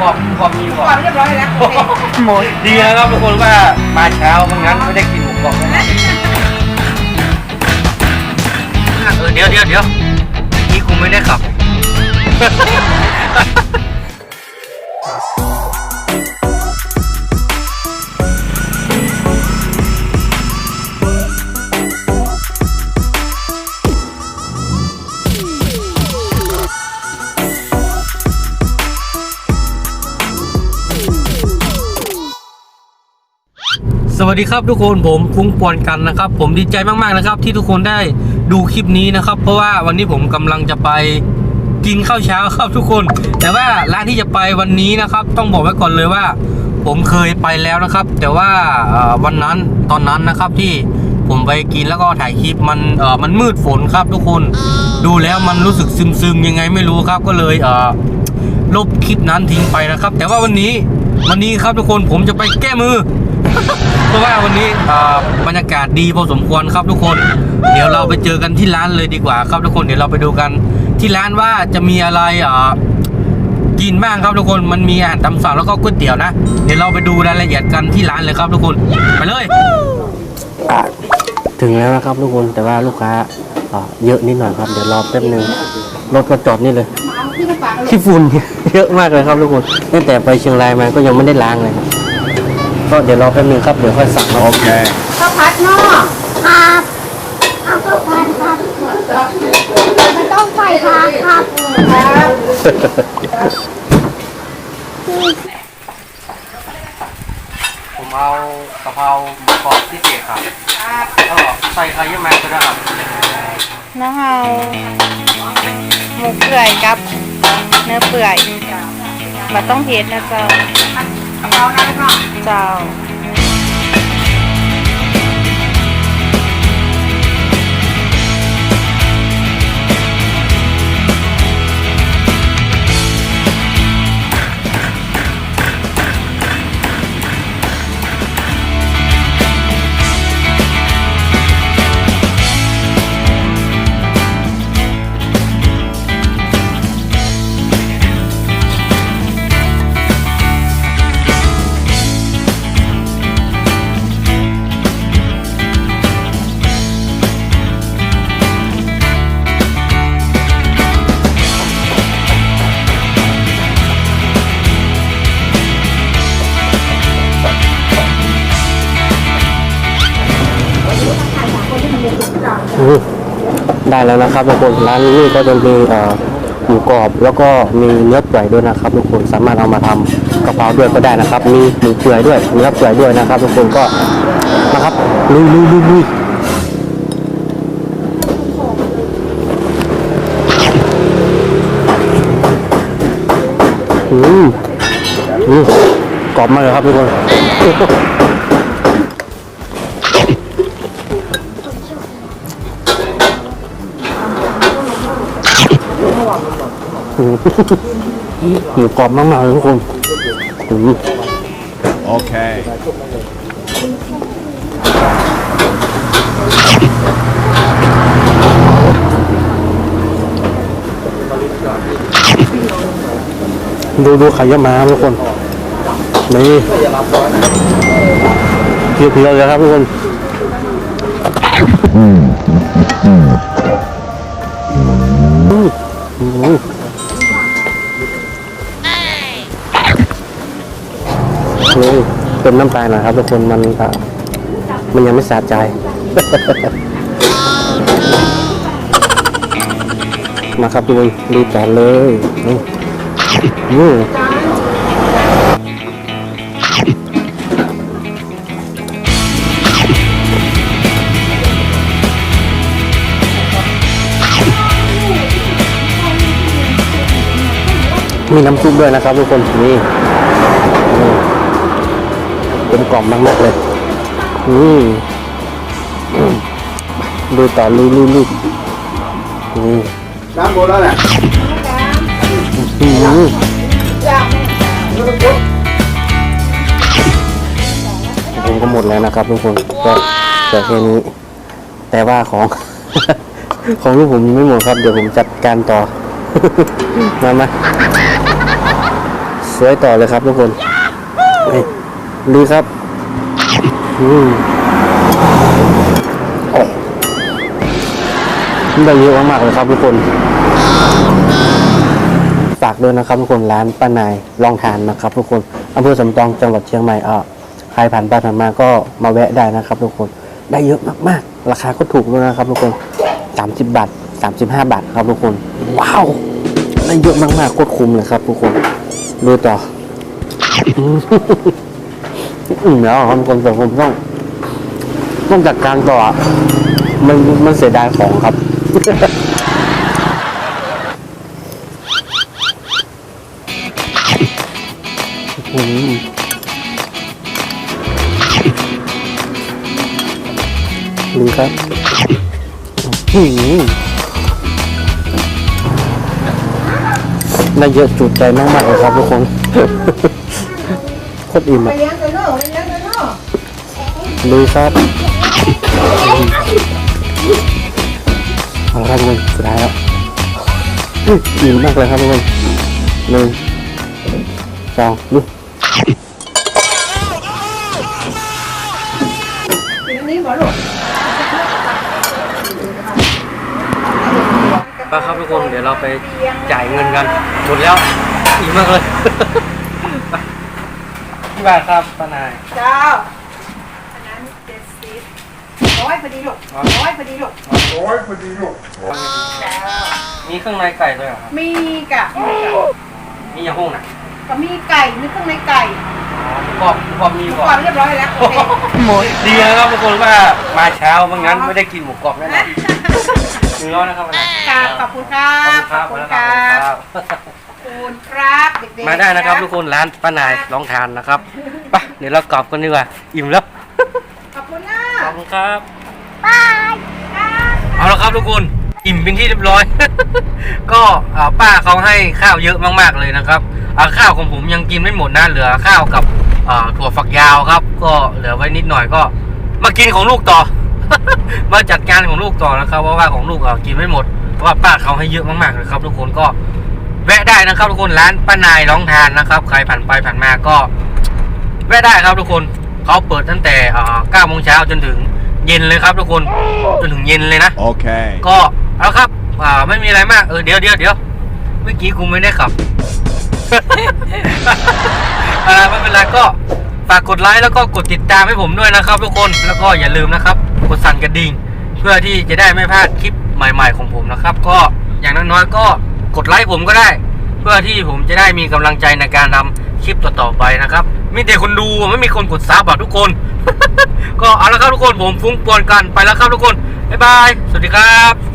กรอบกรอบมีกรอบก่อนเรียบร้อยแล้วโอเคหมดดีนะครับทุกคนว่ามาเช้าไม่งั้นไม่ได้กินหมูกรอบแน่นอนเออเดี๋ยวเดี๋ยวเดี๋ยวนี่กูไม่ได้ขับ สวัสดีครับทุกคนผมฟุ้งปวนกันนะครับ ผมดีใจมากๆนะครับ ที่ทุกคนได้ดูคลิปนี้นะครับ เพราะว่าวันนี้ผมกำลังจะไปกินข้าวเช้าครับทุกคน แต่ว่าร้านที่จะไปวันนี้นะครับ ต้องบอกไว้ก่อนเลยว่า ผมเคยไปแล้วนะครับ แต่ว่าวันนั้นตอนนั้นนะครับที่ผมไปกินแล้วก็ถ่ายคลิปมันเออมันมืดฝนครับทุกคน ดูแล้วมันรู้สึกซึมๆยังไงไม่รู้ครับก็เลยเออลบคลิปนั้นทิ้งไปนะครับ แต่ว่าวันนี้วันนี้ครับทุกคนผมจะไปแก้มือ เพราะว่าวันนี้บรรยากาศดีพอสมควรครับทุกคน เดี๋ยวเราไปเจอกันที่ร้านเลยดีกว่าครับทุกคนเดี๋ยวเราไปดูกันที่ร้านว่าจะมีอะไรกินบ้างครับทุกคนมันมีอาหารตามสั่งแล้วก็ก๋วยเตี๋ยวนะ เดี๋ยวเราไปดูรายละเอียดกันที่ร้านเลยครับทุกคนไปเลย ถึงแล้วนะครับทุกคนแต่ว่าลูกค้าเยอะนิดหน่อยครับเดี๋ยวรอแป๊บนึงรถก็จอดนี่เลยที่กระเป๋าขี้ฝุ่นเยอะมากเลยครับทุกคนตั้งแต่ไปเชียงรายมาก็ยังไม่ได้ล้างเลยครับ ก็เดี๋ยวรอแป๊บนึงครับเดี๋ยวค่อยสั่งมาโอเคข้าวผัดเนาะครับเอาข้าวผัดครับไม่ต้องใส่ผักครับครับผมเอากะเพราหมูกรอบพิเศษครับก็ใส่ไข่เยอะแมก็ได้ครับน้องเอาหมูเปื่อยกับ เนื้อเปื่อยแบบต้องเผ็ดนะเจ้าเอาได้เนาะ เจ้า ได้แล้วนะครับทุกคนร้านนี้ก็จะมีหมูกรอบแล้วก็มีเนื้อเปื่อยด้วยนะครับทุกคนสามารถเอามาทำกะเพราด้วยก็ได้นะครับ มีหมูเปื่อยด้วยเนื้อเปื่อยด้วยนะครับทุกคนก็นะครับลุยลุยลุยลุยอือืมกรอบมากเลยครับทุกคน หมูกรอบมากๆเลยทุกคนอืม Okay. ดูดูไข่ยะมาครับทุกคน นี่เพียวๆเลยครับทุกคนอืมอืมนี่ เติมน้ำตาลหน่อยครับทุกคนมันมันยังไม่สะใจ มาครับทุกคนรีบจอดเลยนี่อืมมีน้ำซุปด้วยนะครับทุกคนนี่ เป็นกล่อมมากๆเลยอืมอืมดูต่อลุยลุยลุยนี่น้ำหมดแล้วเนี่ยอืมผมก็หมดแล้วนะครับทุกคนก็แต่แค่นี้ แต่ว่าของ ของลูกผมยังไม่หมดครับ เดี๋ยวผมจัดการต่อ มามาสวยต่อเลยครับทุกคน นี่ดูครับอืมโอ้ได้เยอะมากๆเลยครับทุกคนฝากด้วยนะครับทุกคนร้านป้านายลองทานนะครับทุกคนอำเภอสำตองจังหวัดเชียงใหม่อะใครผ่านไปผ่านมาก็มาแวะได้นะครับทุกคนได้เยอะมากๆ ราคาก็ถูกด้วยนะครับทุกคน30 บาท 35 บาทครับทุกคน ว้าวได้เยอะมากๆโคตรคุ้มเลยครับทุกคนดูต่อ อืมแล้วครับทุกคนแต่ผมต้อง ต้องจัดการต่อมันมันเสียดายของครับอืมดูครับอืมได้เยอะจุใจมากๆเลยครับทุกคนโคตรอิ่มอะ ดูครับเอาละครับทุกคนสุดท้ายแล้วอื้ออิ่มมากเลยครับทุกคนหนึ่งสองดูกินอันนี้บ่ลูกไปครับทุกคนเดี๋ยวเราไปจ่ายเงินกันหมดแล้วอีกมากเลยไปพี่บาทครับป้านาย เจ้าอันนั้นเจ็ดสิบ ร้อยพอดีลูกร้อยพอดีลูกมีเครื่องในไก่ด้วยเหรอครับมีกะมีกะมีอย่างห้องน่ะก็มีไก่มีเครื่องในไก่กรอบกรอบมีทุกก่อคนนเรียบร้อยแล้วโอเคดีนะครับทุกคนว่ามาเช้าไม่งั้นไม่ได้กินหมูกรอบแน่นอนถึงแล้วนะครับป้านายครับขอบคุณครัขอบบคุณครับขมาอบแล้วคุคณรับขอบคุณครับครับเด็กๆมาได้นะครับทุกคนร้านป้านายลองทานนะครับไปเดี๋ยวเรากลับกันดีกว่าอิ่มแล้วข อบคุณนะขอบคุณครับ บายเอาละครับทุกคน อิ่มเป็นที่เรียบร้อย ก็อ่าป้าเขาให้ข้าวเยอะมากๆเลยนะครับอ่าข้าวของผมยังกินไม่หมดนะเหลือข้าวกับอ่าถั่วฝักยาวครับ ก็เหลือไว้นิดหน่อยก็ มากินของลูกต่อ มาจัดการของลูกต่อนะครับเพราะว่าของลูกอะกินไม่หมดเพราะว่าป้าเขาให้เยอะมากๆเลยครับทุกคนก็แวะได้นะครับทุกคนร้านป้านายร้องทานนะครับ ใครผ่านไปผ่านมาก็ แวะได้ครับทุกคน เขาเปิดตั้งแต่9โมงเช้าจนถึงเย็นเลยครับทุกคนจนถึงเย็นเลยนะ Okay. ก็เอาครับอ่าไม่มีอะไรมากเออเดี๋ยวเดี๋ยวเดี๋ยวเมื่อกี้กูไม่ได้ขับอ่าไม่เป็นไรก็ฝากกดไลค์แล้วก็กดติดตามให้ผมด้วยนะครับ ทุกคนแล้วก็อย่าลืมนะครับ กดสั่นกระดิ่ง เพื่อที่จะได้ไม่พลาดคลิปใหม่ ๆ ของผมนะครับ ก็อย่างน้อยๆก็กดไลค์ผมก็ได้ เพื่อที่ผมจะได้มีกำลังใจในการทำค ลิปต่อๆไปนะครับ มีแต่คนดูไม่มีคนกดซับอะทุกคน ก็เอาละครับทุกคนผมฟุ้งปวนกันไปแล้วครับทุกคนบ๊ายบาย สวัสดีครับ